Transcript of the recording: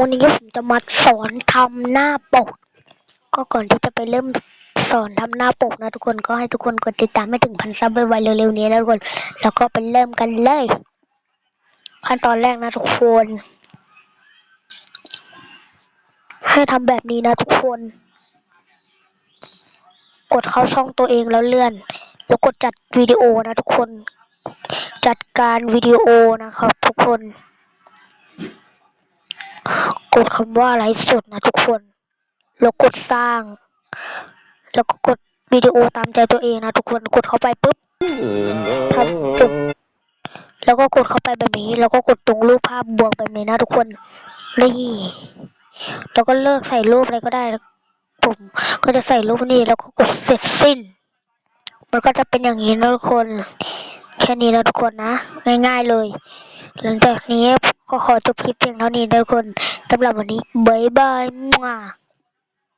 วันนี้ผมจะมาสอนทำหน้าปก ก็ก่อนที่จะไปเริ่มสอนทำหน้าปกนะทุกคนก็ให้ทุกคนกดติดตามให้ถึงพันซับไวๆเร็วๆนี้นะทุกคน แล้วก็ไปเริ่มกันเลย ขั้นตอนแรกนะทุกคน ให้ทำแบบนี้นะทุกคน กดเข้าช่องตัวเองแล้วเลื่อน แล้วกดจัดวิดีโอนะทุกคน จัดการวิดีโอนะครับทุกคน กดคำว่าไลฟ์สดนะทุกคน แล้วกดสร้าง แล้วก็กดวิดีโอตามใจตัวเองนะทุกคน กดเข้าไปปุ๊บทำปุ๊บแล้วก็กดเข้าไปแบบนี้ แล้วก็กดตรงรูปภาพบวกแบบนี้นะทุกคน นี่แล้วก็เลิกใส่รูปอะไรก็ได้ผมก็จะใส่รูปนี้แล้วก็กดเสร็จสิ้น มันก็จะเป็นอย่างนี้นะทุกคน แค่นี้นะทุกคนนะ ง่าย ๆเลย หลังจากนี้ ก็ขอจบคลิปเพียงเท่านี้นะทุกคนสำหรับวันนี้บ๊ายบาย